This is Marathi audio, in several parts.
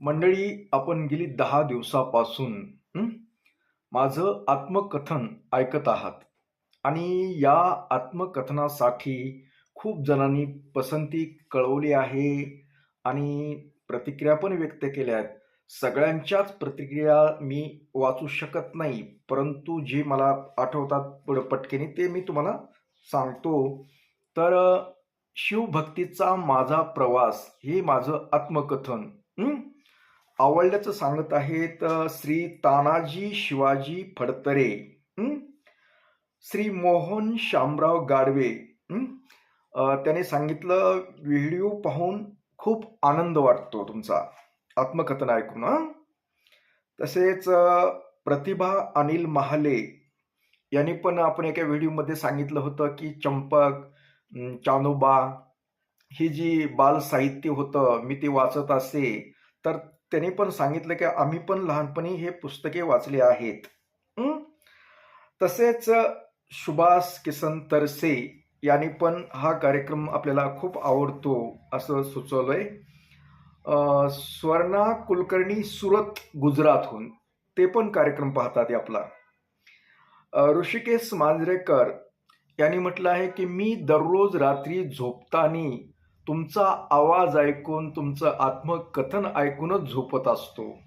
मंडळी आपण गेली दहा दिवसापासून माझं आत्मकथन ऐकत आहात. आणि या आत्मकथनासाठी खूप जणांनी पसंती कळवली आहे आणि प्रतिक्रिया पण व्यक्त केल्या आहेत. सगळ्यांच्याच प्रतिक्रिया मी वाचू शकत नाही परंतु जे मला आठवतात पुढं पटकेने ते मी तुम्हाला सांगतो. तर शिवभक्तीचा माझा प्रवास हे माझं आत्मकथन आवडल्याचं सांगत आहेत श्री तानाजी शिवाजी फडतरे. श्री मोहन शामराव गाडवे. त्याने सांगितलं व्हिडिओ पाहून खूप आनंद वाटतो तुमचा. आत्मकथन ऐकून तसेच प्रतिभा अनिल महाले. यांनी पण आपण एका व्हिडिओमध्ये सांगितलं होतं की चंपक अं, चांदोबा ही जी बाल साहित्य होतं मी ते वाचत असे तर त्यांनी पण सांगितलं की आम्ही पण लहानपणी हे पुस्तके वाचले आहेत. तसेच सुभाष किसन तरसे यांनी पण हा कार्यक्रम आपल्याला खूप आवडतो असं सुचवलंय. स्वर्णा कुलकर्णी सुरत गुजरातहून ते पण कार्यक्रम पाहतात आपला. ऋषिकेश मांजरेकर यांनी म्हटलं आहे की मी दररोज रात्री झोपताना तुमचा आवाज ऐकून तुमचं आत्मकथन ऐकूनच झोपत असतो.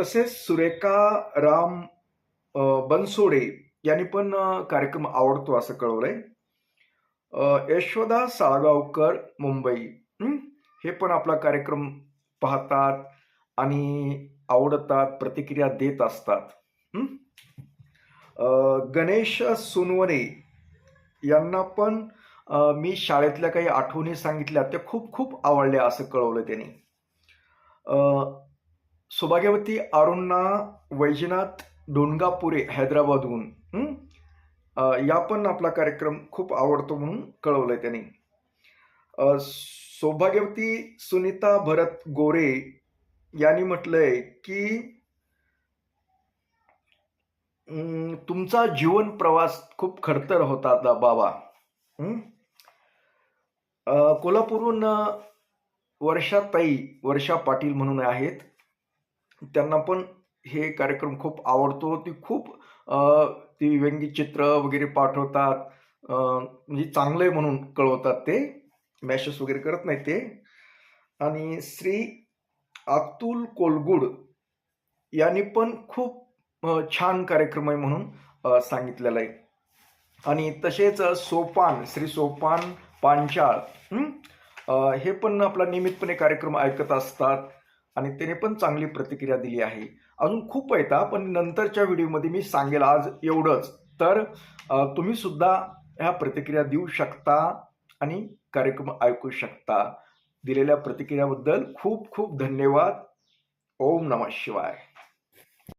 तसेच सुरेखा राम बनसोडे यांनी पण कार्यक्रम आवडतो असं कळवलंय. यशोदा साळगावकर मुंबई. हे? पण आपला कार्यक्रम पाहतात आणि आवडतात प्रतिक्रिया देत असतात. गणेश सुनवणे यांना पण मी शाळेतल्या काही आठवणी सांगितल्या त्या खूप खूप आवडल्या असं कळवलं त्यांनी. सौभाग्यवती अरुणना वैजनाथ डोंगापुरे हैदराबादहून या पण आपला कार्यक्रम खूप आवडतो म्हणून कळवलंय त्यांनी. सौभाग्यवती सुनीता भरत गोरे यांनी म्हटलंय की तुमचा जीवन प्रवास खूप खडतर होता दा- बाबा. कोल्हापूरहून वर्षाताई वर्षा पाटील म्हणून आहेत. त्यांना पण हे कार्यक्रम खूप आवडतो. ती खूप ती व्यंगचित्र वगैरे पाठवतात. म्हणजे चांगलं आहे म्हणून कळवतात ते. मॅशेस वगैरे करत नाही ते. आणि श्री अतुल कोलगुड यांनी पण खूप छान कार्यक्रम आहे म्हणून सांगितलेला आहे. आणि तसेच सोपान श्री सोपान पांचाळ. हे पण आपला नियमितपणे कार्यक्रम ऐकत असतात आणि त्याने पण चांगली प्रतिक्रिया दिली आहे. अजून खूप आहेत पण नंतरच्या व्हिडिओमध्ये मी सांगेल आज एवढंच. तर तुम्ही सुद्धा ह्या प्रतिक्रिया देऊ शकता आणि कार्यक्रम ऐकू शकता. दिलेल्या प्रतिक्रियाबद्दल खूप खूप धन्यवाद. ओम नमः शिवाय.